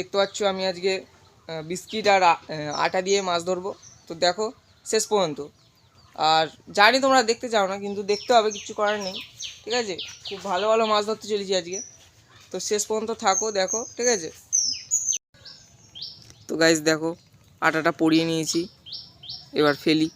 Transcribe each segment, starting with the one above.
দেখতে পাচ্ছ আমি আজকে বিস্কিট আর আটা দিয়ে মাছ ধরবো। তো দেখো, শেষ পর্যন্ত। আর জানি তোমরা দেখতে চাও না, কিন্তু দেখতে হবে, কিছু করার নেই। ঠিক আছে? খুব ভালো ভালো মাছ ধরতে চলেছি আজকে। তো শেষ পর্যন্ত থাকো, দেখো, ঠিক আছে? তো গাইজ দেখো, আটাটা পরিয়ে নিয়েছি। এবার ফেলি।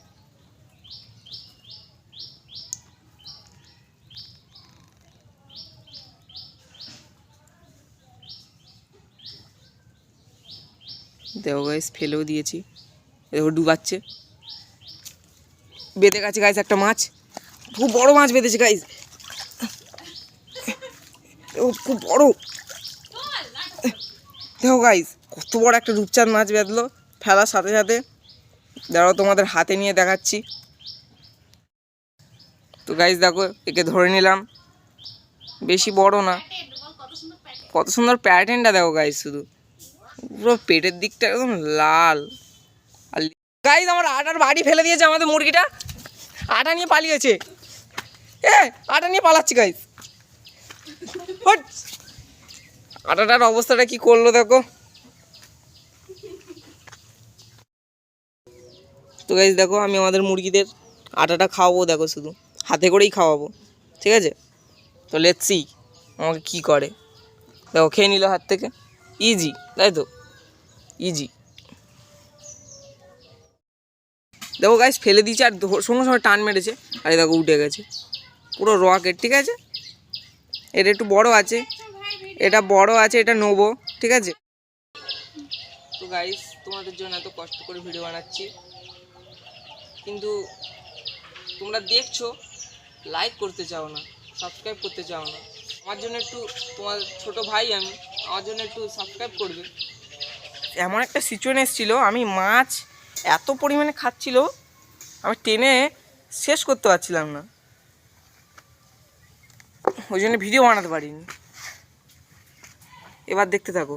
দেখো গাইজ ফেলেও দিয়েছি। দেখো ডুবাচ্ছে। বেঁধে গেছে গাইজ একটা মাছ। খুব বড় মাছ বেঁধেছে গাইজ ও খুব বড়। দেখো গাইজ কত বড় একটা রূপচাঁদ মাছ বেঁধলো। ফেলার সাথে সাথে। দাঁড়াও, তোমাদের হাতে নিয়ে দেখাচ্ছি। তো গাইজ দেখো, একে ধরে নিলাম। বেশি বড় না। কত সুন্দর প্যাটার্নটা দেখো গাইজ শুধু। পুরো পেটের দিকটা একদম লাল। আর গাইজ আমার আটার বাড়ি ফেলে দিয়েছে আমাদের মুরগিটা। আটা নিয়ে পালিয়েছে। এ, আটা নিয়ে পালাচ্ছি গাইজ আটাটার অবস্থাটা কি করল, দেখো। তো গাইজ দেখো, আমি আমাদের মুরগিদের আটাটা খাওয়াবো, দেখো শুধু। হাতে করেই খাওয়াবো, ঠিক আছে? তো লেটসি আমাকে কি করে। দেখো, খেয়ে নিল হাত থেকে। ইজি তাই তো? ইজি দেখো গাইজ ফেলে দিয়েছে আর সঙ্গে সঙ্গে টান মেরেছে। আর দেখো, উঠে গেছে। পুরো রকেট ঠিক আছে? এটা একটু বড় আছে। এটা বড় আছে, এটা নেব, ঠিক আছে? তো গাইস তোমাদের জন্য এত কষ্ট করে ভিডিও বানাচ্ছি। কিন্তু তোমরা দেখছ লাইক করতে চাও না সাবস্ক্রাইব করতে চাও না। আমার জন্য একটু তোমার ছোট ভাই আমি একটু সাবস্ক্রাইব করবে। এমন একটা সিচুয়েশন এসেছিল, আমি মাছ এত পরিমাণে খাচ্ছিল, আমি টেনে শেষ করতে পারছিলাম না। ওই জন্য ভিডিও বানাতে পারিনি। এবার দেখতে থাকো।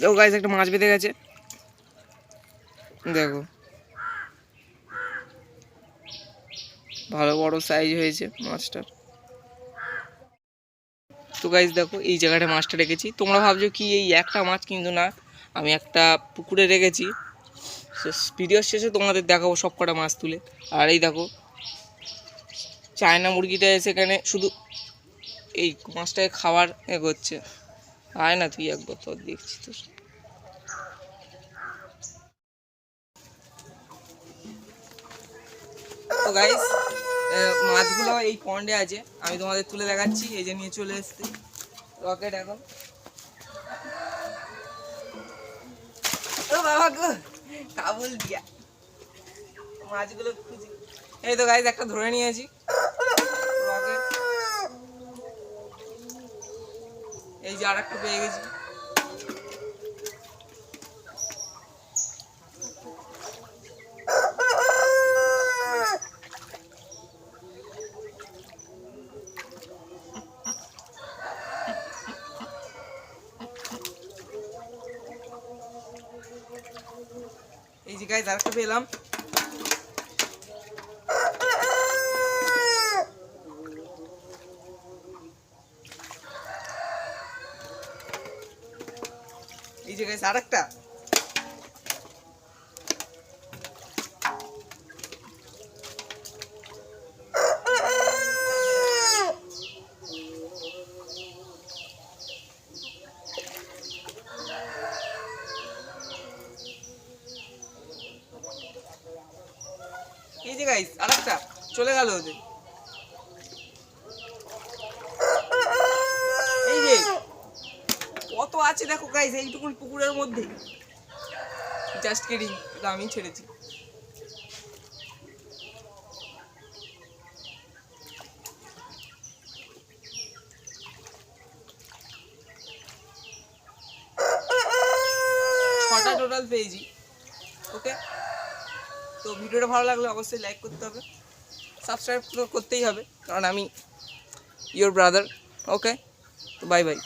দেখো গাইজ একটা মাছ বেঁধে গেছে। দেখো। ভালো বড় সাইজ হয়েছে মাছটার তো গাইজ দেখো, এই জায়গাটা মাছটা রেখেছি। তোমরা ভাবছ কি, এই একটা মাছ কিন্তু না, আমি একটা পুকুরে রেখেছি। ভিডিওর শেষে তোমাদের দেখাবো সব কটা মাছ তুলে। আর এই দেখো, চায়না মুরগিটা এসে এখানে শুধু এই মাছটাকে খাবার এ করছে। আয় না তুই একবার তোর দেখছি তো তো গাইস মাছগুলো এই পন্ডে আছে। আমি তোমাদের তুলে দেখাচ্ছি, এই যে নিয়ে চলে এসছি। রকেট এখন। ও বাবা গো, কাবুল দিয়া। মাছগুলো খুঁজি। এই তো গাইস একটা ধরে নিয়েছি। রকেট এই যে আর একটা পেয়ে গেছি। এই যে গাইস আরেকটা পেলাম এই যে গাইস আরেকটা। গাইস আরেকটা। চলে গেল ওদের। এই যে, কত আছে দেখো গাইস এইটুকুন পুকুরের মধ্যে। জাস্ট কিডিং এটা আমি ছেড়েছি। ছটা টোটাল পেয়েছি ওকে তো ভিডিওটা ভালো লাগলে অবশ্যই লাইক করতে হবে। সাবস্ক্রাইব তো করতেই হবে, কারণ আমি ইয়োর ব্রাদার ওকে তো বাই বাই